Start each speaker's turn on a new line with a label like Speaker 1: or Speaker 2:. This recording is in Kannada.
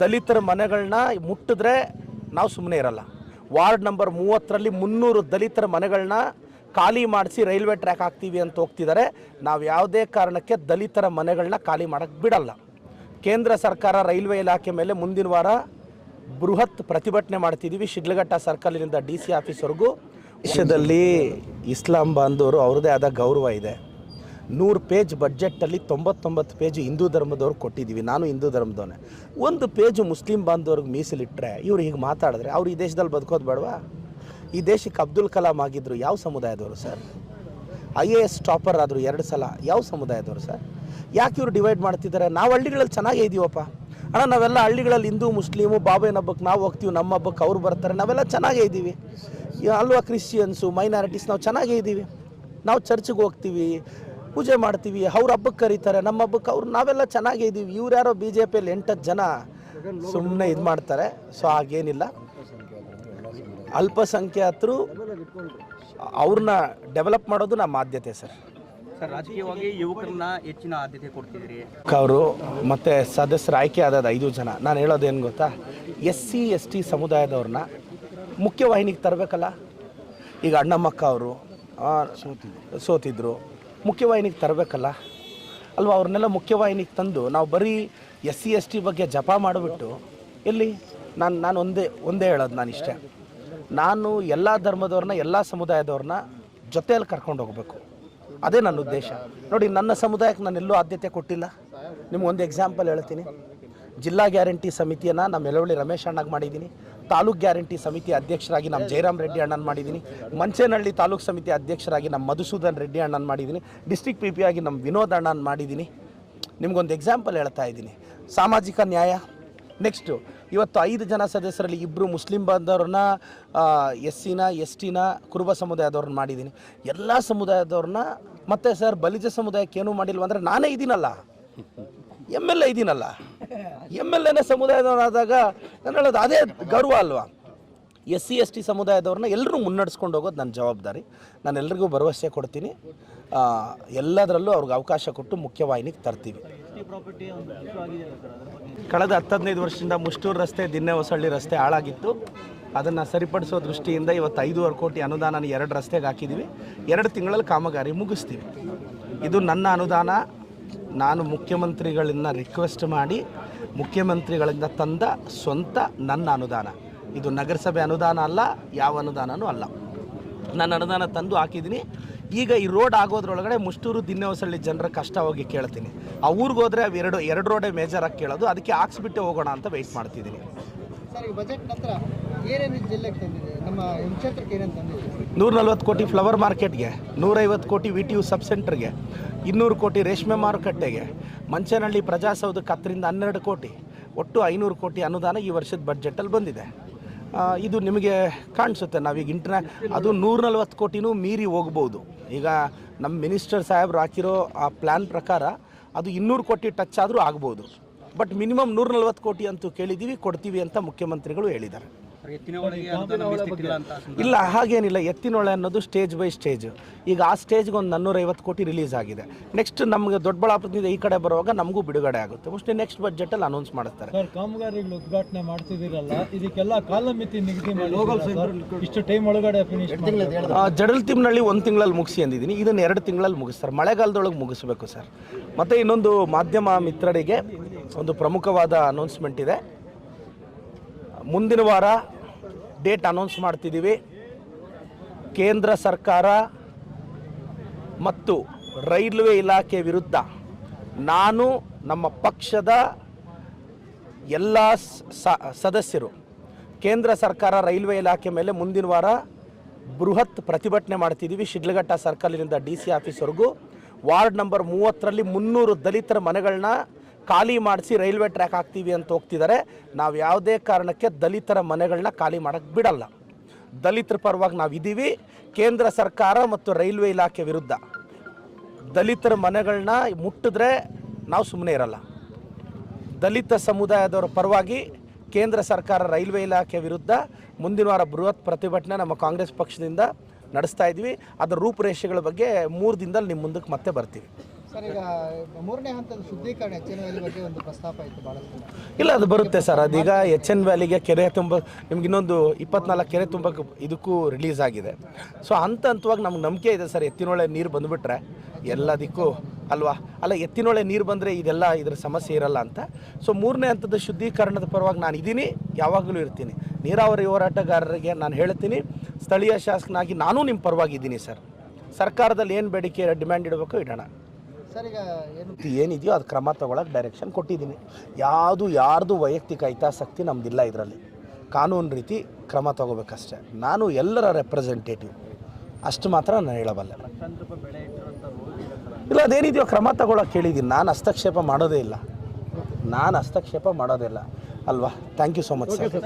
Speaker 1: ದಲಿತರ ಮನೆಗಳನ್ನ ಮುಟ್ಟಿದ್ರೆ ನಾವು ಸುಮ್ಮನೆ ಇರಲ್ಲ. ವಾರ್ಡ್ ನಂಬರ್ ಮೂವತ್ತರಲ್ಲಿ ಮುನ್ನೂರು ದಲಿತರ ಮನೆಗಳನ್ನ ಖಾಲಿ ಮಾಡಿಸಿ ರೈಲ್ವೆ ಟ್ರ್ಯಾಕ್ ಹಾಕ್ತೀವಿ ಅಂತ ಹೋಗ್ತಿದ್ದಾರೆ ನಾವು ಯಾವುದೇ ಕಾರಣಕ್ಕೆ ದಲಿತರ ಮನೆಗಳನ್ನ ಖಾಲಿ ಮಾಡೋಕ್ಕೆ ಬಿಡಲ್ಲ. ಕೇಂದ್ರ ಸರ್ಕಾರ ರೈಲ್ವೆ ಇಲಾಖೆ ಮೇಲೆ ಮುಂದಿನ ವಾರ ಬೃಹತ್ ಪ್ರತಿಭಟನೆ ಮಾಡ್ತಿದ್ದೀವಿ ಶಿಡ್ಲಘಟ್ಟ ಸರ್ಕಲಿನಿಂದ ಡಿ ಸಿ ಆಫೀಸ್ವರೆಗೂ. ದೇಶದಲ್ಲಿ ಇಸ್ಲಾಂ ಬಾಂಧವರು ಅವ್ರದ್ದೇ ಆದ ಗೌರವ ಇದೆ. ನೂರು ಪೇಜ್ ಬಡ್ಜೆಟಲ್ಲಿ ತೊಂಬತ್ತೊಂಬತ್ತು ಪೇಜು ಹಿಂದೂ ಧರ್ಮದವ್ರು ಕೊಟ್ಟಿದ್ದೀವಿ. ನಾನು ಹಿಂದೂ ಧರ್ಮದವನೇ. ಒಂದು ಪೇಜು ಮುಸ್ಲಿಂ ಬಾಂಧವ್ರಿಗೆ ಮೀಸಲಿಟ್ಟರೆ ಇವ್ರು ಹೀಗೆ ಮಾತಾಡಿದ್ರೆ ಅವ್ರು ಈ ದೇಶದಲ್ಲಿ ಬದುಕೋದು ಬೇಡವಾ? ಈ ದೇಶಕ್ಕೆ ಅಬ್ದುಲ್ ಕಲಾಂ ಆಗಿದ್ದರು ಯಾವ ಸಮುದಾಯದವರು sir? I A S topper ಆದರು ಎರಡು ಸಲ ಯಾವ ಸಮುದಾಯದವರು ಸರ್? ಯಾಕೆ ಇವರು ಡಿವೈಡ್ ಮಾಡ್ತಿದ್ದಾರೆ? ನಾವು ಹಳ್ಳಿಗಳಲ್ಲಿ ಚೆನ್ನಾಗೇ ಇದೀವಪ್ಪ. ಅಣ್ಣ, ನಾವೆಲ್ಲ ಹಳ್ಳಿಗಳಲ್ಲಿ ಹಿಂದೂ, ಮುಸ್ಲಿಮು ಬಾಬೇನ ಹಬ್ಬಕ್ಕೆ ನಾವು ಹೋಗ್ತೀವಿ, ನಮ್ಮ ಹಬ್ಬಕ್ಕೆ ಅವ್ರು ಬರ್ತಾರೆ, ನಾವೆಲ್ಲ ಚೆನ್ನಾಗೇ ಇದ್ದೀವಿ ಅಲ್ವಾ ಕ್ರಿಶ್ಚಿಯನ್ಸು, ಮೈನಾರಿಟೀಸ್ ನಾವು ಚೆನ್ನಾಗೇ ಇದ್ದೀವಿ ನಾವು ಚರ್ಚಿಗೆ ಹೋಗ್ತೀವಿ ಪೂಜೆ ಮಾಡ್ತೀವಿ ಅವ್ರ ಹಬ್ಬಕ್ಕೆ ಕರೀತಾರೆ ನಮ್ಮ ಹಬ್ಬಕ್ಕೆ ಅವ್ರು ನಾವೆಲ್ಲ ಚೆನ್ನಾಗೇ ಇದ್ದೀವಿ ಇವ್ರು ಯಾರೋ ಬಿ ಜೆ ಪಿಯಲ್ಲಿ ಎಂಟತ್ತು ಜನ ಸುಮ್ಮನೆ ಇದು ಮಾಡ್ತಾರೆ ಸೊ ಹಾಗೇನಿಲ್ಲ. ಅಲ್ಪಸಂಖ್ಯಾತರು ಅವ್ರನ್ನ ಡೆವಲಪ್ ಮಾಡೋದು ನಮ್ಮ ಆದ್ಯತೆ ಸರ್.
Speaker 2: ರಾಜಕೀಯವಾಗಿ ಯುವಕರನ್ನ ಹೆಚ್ಚಿನ ಆದ್ಯತೆ ಕೊಡ್ತಿದ್ದೀರಿ.
Speaker 1: ಅವರು ಮತ್ತು ಸದಸ್ಯರ ಆಯ್ಕೆ ಆದ ಐದು ಜನ. ನಾನು ಹೇಳೋದೇನು ಗೊತ್ತಾ? ಎಸ್ ಸಿ ಎಸ್ ಟಿ ಸಮುದಾಯದವ್ರನ್ನ ಮುಖ್ಯವಾಹಿನಿಗೆ ತರಬೇಕಲ್ಲ? ಈಗ ಅಣ್ಣಮ್ಮಕ್ಕ ಅವರು ಸೋತಿದ್ರು. ಮುಖ್ಯವಾಹಿನಿಗೆ ತರಬೇಕಲ್ಲ? ಅಲ್ವಾ ಅವ್ರನ್ನೆಲ್ಲ ಮುಖ್ಯವಾಹಿನಿಗೆ ತಂದು ನಾವು ಬರೀ ಎಸ್ ಸಿ ಎಸ್ ಟಿ ಬಗ್ಗೆ ಜಪ ಮಾಡಿಬಿಟ್ಟು ಎಲ್ಲಿ? ನಾನು ನಾನು ಒಂದೇ ಒಂದೇ ಹೇಳೋದು ನಾನು ಇಷ್ಟೇ. ನಾನು ಎಲ್ಲ ಧರ್ಮದವ್ರನ್ನ, ಎಲ್ಲ ಸಮುದಾಯದವ್ರನ್ನ ಜೊತೆಯಲ್ಲಿ ಕರ್ಕೊಂಡು ಹೋಗಬೇಕು. ಅದೇ ನನ್ನ ಉದ್ದೇಶ. ನೋಡಿ, ನನ್ನ ಸಮುದಾಯಕ್ಕೆ ನಾನು ಎಲ್ಲೂ ಆದ್ಯತೆ ಕೊಟ್ಟಿಲ್ಲ. ನಿಮ್ಗೊಂದು ಎಕ್ಸಾಂಪಲ್ ಹೇಳ್ತೀನಿ. ಜಿಲ್ಲಾ ಗ್ಯಾರಂಟಿ ಸಮಿತಿಯನ್ನು ನಮ್ಮ ಮೆಲವಳ್ಳಿ ರಮೇಶ್ ಅಣ್ಣಗೆ ಮಾಡಿದ್ದೀನಿ. ತಾಲೂಕ್ ಗ್ಯಾರಂಟಿ ಸಮಿತಿ ಅಧ್ಯಕ್ಷರಾಗಿ ನಮ್ಮ ಜಯರಾಮ್ ರೆಡ್ಡಿ ಅಣ್ಣನ ಮಾಡಿದ್ದೀನಿ. ಮಂಚೇನಹಳ್ಳಿ ತಾಲೂಕ್ ಸಮಿತಿ ಅಧ್ಯಕ್ಷರಾಗಿ ನಮ್ಮ ಮಧುಸೂದನ್ ರೆಡ್ಡಿ ಅಣ್ಣನ ಮಾಡಿದ್ದೀನಿ. ಡಿಸ್ಟಿಕ್ ಪಿ ಪಿ ಆಗಿ ನಮ್ಮ ವಿನೋದ್ ಅಣ್ಣನ ಮಾಡಿದ್ದೀನಿ. ನಿಮ್ಗೊಂದು ಎಕ್ಸಾಂಪಲ್ ಹೇಳ್ತಾ ಇದ್ದೀನಿ. ಸಾಮಾಜಿಕ ನ್ಯಾಯ. ನೆಕ್ಸ್ಟು ಇವತ್ತು ಐದು ಜನ ಸದಸ್ಯರಲ್ಲಿ ಇಬ್ಬರು ಮುಸ್ಲಿಂ ಬಾಂಧವ್ರನ್ನ ಎಸ್ ಸಿನ ಎಸ್ ಟಿನ ಕುರುಬ ಸಮುದಾಯದವ್ರನ್ನ ಮಾಡಿದ್ದೀನಿ. ಎಲ್ಲ ಸಮುದಾಯದವ್ರನ್ನ, ಮತ್ತೆ ಸರ್ ಬಲಿಜ ಸಮುದಾಯಕ್ಕೆ ಏನೂ ಮಾಡಿಲ್ವ ಅಂದರೆ ನಾನೇ ಇದ್ದೀನಲ್ಲ ಎಂ ಎಲ್ ಎ ಇದ್ದೀನಲ್ಲ ಎಂ ಎಲ್ ಎನ ಸಮುದಾಯದವರಾದಾಗ ನಾನು ಹೇಳೋದು ಅದೇ ಗೌರವ ಅಲ್ವಾ? ಎಸ್ ಸಿ ಎಸ್ ಟಿ ಸಮುದಾಯದವ್ರನ್ನ ಎಲ್ಲರೂ ಮುನ್ನಡೆಸ್ಕೊಂಡು ಹೋಗೋದು ನನ್ನ ಜವಾಬ್ದಾರಿ. ನಾನು ಎಲ್ರಿಗೂ ಭರವಸೆ ಕೊಡ್ತೀನಿ. ಎಲ್ಲದರಲ್ಲೂ ಅವ್ರಿಗೆ ಅವಕಾಶ ಕೊಟ್ಟು ಮುಖ್ಯವಾಹಿನಿಗೆ ತರ್ತೀವಿ. ಕಳೆದ ಹತ್ತು ಹದಿನೈದು ವರ್ಷದಿಂದ ಮುಷ್ಟೂರು ರಸ್ತೆ ದಿನ್ನೆ ಹೊಸಳ್ಳಿ ರಸ್ತೆ ಹಾಳಾಗಿತ್ತು. ಅದನ್ನು ಸರಿಪಡಿಸೋ ದೃಷ್ಟಿಯಿಂದ ಇವತ್ತು ಐದೂವರೆ ಕೋಟಿ ಅನುದಾನ ಎರಡು ರಸ್ತೆಗೆ ಹಾಕಿದ್ದೀವಿ ಎರಡು ತಿಂಗಳಲ್ಲಿ ಕಾಮಗಾರಿ ಮುಗಿಸ್ತೀವಿ. ಇದು ನನ್ನ ಅನುದಾನ ನಾನು ಮುಖ್ಯಮಂತ್ರಿಗಳನ್ನ ರಿಕ್ವೆಸ್ಟ್ ಮಾಡಿ ಮುಖ್ಯಮಂತ್ರಿಗಳಿಂದ ತಂದ ಸ್ವಂತ ನನ್ನ ಅನುದಾನ. ಇದು ನಗರಸಭೆ ಅನುದಾನ ಅಲ್ಲ ಯಾವ ಅನುದಾನನೂ ಅಲ್ಲ. ನನ್ನ ಅನುದಾನ ತಂದು ಹಾಕಿದ್ದೀನಿ. ಈಗ ಈ ರೋಡ್ ಆಗೋದ್ರೊಳಗಡೆ ಮುಷ್ಟೂರು ದಿನ್ನೆಹೊಸಳ್ಳಿ ಜನರ ಕಷ್ಟ ಹೋಗಿ ಕೇಳ್ತೀನಿ. ಆ ಊರಿಗೆ ಹೋದರೆ ಅವು ಎರಡು ಎರಡು ರೋಡೇ ಮೇಜರಾಗಿ ಕೇಳೋದು ಅದಕ್ಕೆ ಹಾಕ್ಸ್ಬಿಟ್ಟೆ ಹೋಗೋಣ ಅಂತ ವೆಯ್ಟ್ ಮಾಡ್ತಿದ್ದೀನಿ.
Speaker 3: ಸರ್ ಈಗ ಬಜೆಟ್ ನಂತರ ಏನೇನು ಜಿಲ್ಲೆಗೆ ತಂದಿದೆ ನಮ್ಮ ಈ ಕ್ಷೇತ್ರಕ್ಕೆ ತಂದಿದೆ?
Speaker 1: ನೂರ ನಲ್ವತ್ತು ಕೋಟಿ ಫ್ಲವರ್ ಮಾರ್ಕೆಟ್ಗೆ ನೂರೈವತ್ತು ಕೋಟಿ ವಿ ಟಿ ಯು ಸಬ್ ಸೆಂಟರ್ಗೆ ಇನ್ನೂರು ಕೋಟಿ ರೇಷ್ಮೆ ಮಾರುಕಟ್ಟೆಗೆ. ಮಂಚನಹಳ್ಳಿ ಪ್ರಜಾಸೌಧಕ್ಕೆ ಹತ್ತರಿಂದ ಹನ್ನೆರಡು ಕೋಟಿ. ಒಟ್ಟು ಐನೂರು ಕೋಟಿ ಅನುದಾನ ಈ ವರ್ಷದ ಬಜೆಟಲ್ಲಿ ಬಂದಿದೆ. ಇದು ನಿಮಗೆ ಕಾಣಿಸುತ್ತೆ. ನಾವೀಗ ಇಂಟರ್ನ್ಯಾ ಅದು ನೂರ ನಲ್ವತ್ತು ಕೋಟಿನೂ ಮೀರಿ ಹೋಗ್ಬೋದು. ಈಗ ನಮ್ಮ ಮಿನಿಸ್ಟರ್ ಸಾಹೇಬ್ರು ಹಾಕಿರೋ ಆ ಪ್ಲ್ಯಾನ್ ಪ್ರಕಾರ ಅದು ಇನ್ನೂರು ಕೋಟಿ ಟಚ್ ಆದರೂ ಆಗ್ಬೋದು. ಬಟ್ ಮಿನಿಮಮ್ ನೂರ ನಲ್ವತ್ತು ಕೋಟಿ ಅಂತೂ ಕೇಳಿದ್ದೀವಿ, ಕೊಡ್ತೀವಿ ಅಂತ ಮುಖ್ಯಮಂತ್ರಿಗಳು ಹೇಳಿದ್ದಾರೆ. ಇಲ್ಲ ಹಾಗೇನಿಲ್ಲ. ಎತ್ತಿನೊಳೆ ಅನ್ನೋದು ಸ್ಟೇಜ್ ಬೈ ಸ್ಟೇಜ್ ಈಗ ಆ ಸ್ಟೇಜ್ಗೆ ಒಂದು ನನ್ನೂರೈವತ್ತು ಕೋಟಿ ರಿಲೀಸ್ ಆಗಿದೆ. ನೆಕ್ಸ್ಟ್ ನಮಗೆ ದೊಡ್ಡಬಳ್ಳಾಪುರದಿಂದ ಈ ಕಡೆ ಬರುವಾಗ ನಮಗೂ ಬಿಡುಗಡೆ ಆಗುತ್ತೆ. ಮೋಸ್ಟ್ಲಿ ನೆಕ್ಸ್ಟ್ ಬಜೆಟಲ್ಲಿ ಅನೌನ್ಸ್ ಮಾಡ್ತಾರೆ
Speaker 4: ಸರ್ ಕಾಮಗಾರಿಗಳು ಉದ್ಘಾಟನೆ ಮಾಡ್ತಿದ್ದೀರಲ್ಲ ಇದಕ್ಕೆಲ್ಲ ಕಾಲಮಿತಿ ನಿಗದಿ ಇಷ್ಟು ಟೈಮ್ ಒಳಗಡೆ ಫಿನಿಶ್
Speaker 1: ಆ, ಜಡಲ್ ತಿಮ್ಮನಹಳ್ಳಿ ಒಂದು ತಿಂಗಳಲ್ಲಿ ಮುಗಿಸಿ ಅಂದಿದ್ದೀನಿ. ಇದನ್ನು ಎರಡು ತಿಂಗಳಲ್ಲಿ ಮುಗಿಸ್ತಾರೆ ಮಳೆಗಾಲದೊಳಗೆ ಮುಗಿಸ್ಬೇಕು ಸರ್. ಮತ್ತು ಇನ್ನೊಂದು ಮಾಧ್ಯಮ ಮಿತ್ರರಿಗೆ ಒಂದು ಪ್ರಮುಖವಾದ ಅನೌನ್ಸ್ಮೆಂಟ್ ಇದೆ. ಮುಂದಿನ ವಾರ ಡೇಟ್ ಅನೌನ್ಸ್ ಮಾಡ್ತಿದ್ದೀವಿ. ಕೇಂದ್ರ ಸರ್ಕಾರ ಮತ್ತು ರೈಲ್ವೆ ಇಲಾಖೆ ವಿರುದ್ಧ ನಾನು ನಮ್ಮ ಪಕ್ಷದ ಎಲ್ಲ ಸದಸ್ಯರು, ಕೇಂದ್ರ ಸರ್ಕಾರ ರೈಲ್ವೆ ಇಲಾಖೆ ಮೇಲೆ ಮುಂದಿನ ವಾರ ಬೃಹತ್ ಪ್ರತಿಭಟನೆ ಮಾಡ್ತಿದ್ದೀವಿ ಶಿಡ್ಲಘಟ್ಟ ಸರ್ಕಲಿನಿಂದ ಡಿ ಸಿ ಆಫೀಸ್ವರೆಗೂ. ವಾರ್ಡ್ ನಂಬರ್ ಮೂವತ್ತರಲ್ಲಿ ಮುನ್ನೂರು ದಲಿತರ ಮನೆಗಳನ್ನ ಖಾಲಿ ಮಾಡಿಸಿ ರೈಲ್ವೆ ಟ್ರ್ಯಾಕ್ ಹಾಕ್ತೀವಿ ಅಂತ ಹೋಗ್ತಿದ್ದಾರೆ ನಾವು ಯಾವುದೇ ಕಾರಣಕ್ಕೆ ದಲಿತರ ಮನೆಗಳನ್ನ ಖಾಲಿ ಮಾಡೋಕ್ಕೆ ಬಿಡಲ್ಲ. ದಲಿತರ ಪರವಾಗಿ ನಾವು ಇದ್ದೀವಿ ಕೇಂದ್ರ ಸರ್ಕಾರ ಮತ್ತು ರೈಲ್ವೆ ಇಲಾಖೆ ವಿರುದ್ಧ ದಲಿತರ ಮನೆಗಳನ್ನ ಮುಟ್ಟಿದ್ರೆ ನಾವು ಸುಮ್ಮನೆ ಇರಲ್ಲ. ದಲಿತ ಸಮುದಾಯದವರ ಪರವಾಗಿ ಕೇಂದ್ರ ಸರ್ಕಾರ, ರೈಲ್ವೆ ಇಲಾಖೆ ವಿರುದ್ಧ ಮುಂದಿನ ವಾರ ಬೃಹತ್ ಪ್ರತಿಭಟನೆ ನಮ್ಮ ಕಾಂಗ್ರೆಸ್ ಪಕ್ಷದಿಂದ ನಡೆಸ್ತಾ ಇದ್ವಿ. ಅದರ ರೂಪುರೇಷೆಗಳ ಬಗ್ಗೆ ಮೂರು ದಿನದಲ್ಲಿ ನಿಮ್ಮ ಮುಂದಕ್ಕೆ ಮತ್ತೆ ಬರ್ತೀವಿ.
Speaker 3: ಸರ್, ಈಗ ಮೂರನೇ ಹಂತದ ಶುದ್ಧೀಕರಣ ಬಗ್ಗೆ ಒಂದು ಪ್ರಸ್ತಾಪ ಇತ್ತು ಬಹಳಷ್ಟು.
Speaker 1: ಇಲ್ಲ, ಅದು ಬರುತ್ತೆ ಸರ್. ಅದೀಗ ಎಚ್ ಎನ್ ವ್ಯಾಲಿಗೆ ಕೆರೆ ತುಂಬ, ನಿಮ್ಗೆ ಇನ್ನೊಂದು ಇಪ್ಪತ್ನಾಲ್ಕು ಕೆರೆ ತುಂಬಕ್ಕೆ ಇದಕ್ಕೂ ರಿಲೀಸ್ ಆಗಿದೆ. ಸೊ ಹಂತ ಹಂತವಾಗಿ ನಮ್ಗೆ ನಂಬಿಕೆ ಇದೆ ಸರ್, ಎತ್ತಿನೊಳೆ ನೀರು ಬಂದುಬಿಟ್ರೆ ಎಲ್ಲದಕ್ಕೂ ಅಲ್ವಾ? ಅಲ್ಲ, ಎತ್ತಿನೊಳೆ ನೀರು ಬಂದರೆ ಇದೆಲ್ಲ ಇದ್ರ ಸಮಸ್ಯೆ ಇರಲ್ಲ ಅಂತ. ಸೊ ಮೂರನೇ ಹಂತದ ಶುದ್ಧೀಕರಣದ ಪರವಾಗಿ ನಾನು ಇದ್ದೀನಿ ಯಾವಾಗಲೂ ಇರ್ತೀನಿ. ನೀರಾವರಿ ಹೋರಾಟಗಾರರಿಗೆ ನಾನು ಹೇಳ್ತೀನಿ, ಸ್ಥಳೀಯ ಶಾಸಕನಾಗಿ ನಾನು ನಿಮ್ಮ ಪರವಾಗಿದ್ದೀನಿ ಸರ್. ಸರ್ಕಾರದಲ್ಲಿ ಏನು ಬೇಡಿಕೆ ಡಿಮ್ಯಾಂಡ್ ಇಡಬೇಕು ಇಡೋಣ. ಏನಿದೆಯೋ ಅದು ಕ್ರಮ ತಗೊಳಕ್ಕೆ ಡೈರೆಕ್ಷನ್ ಕೊಟ್ಟಿದ್ದೀನಿ. ಯಾವುದು ಯಾರ್ದು ವೈಯಕ್ತಿಕ ಹಿತಾಸಕ್ತಿ ನಮ್ದಿಲ್ಲ ಇದರಲ್ಲಿ. ಕಾನೂನು ರೀತಿ ಕ್ರಮ ತಗೋಬೇಕಷ್ಟೆ. ನಾನು ಎಲ್ಲರ ರೆಪ್ರೆಸೆಂಟೇಟಿವ್ ಅಷ್ಟು ಮಾತ್ರ ನಾನು ಹೇಳಬಲ್ಲೆ. ಇಲ್ಲ ಅದೇನಿದೆಯೋ ಕ್ರಮ ತಗೊಳಕ್ಕೆ ಹೇಳಿದ್ದೀನಿ ನಾನು ಹಸ್ತಕ್ಷೇಪ ಮಾಡೋದೇ ಇಲ್ಲ. ನಾನು ಹಸ್ತಕ್ಷೇಪ ಮಾಡೋದೇ ಇಲ್ಲ. ಅಲ್ವಾ? Thank you so much sir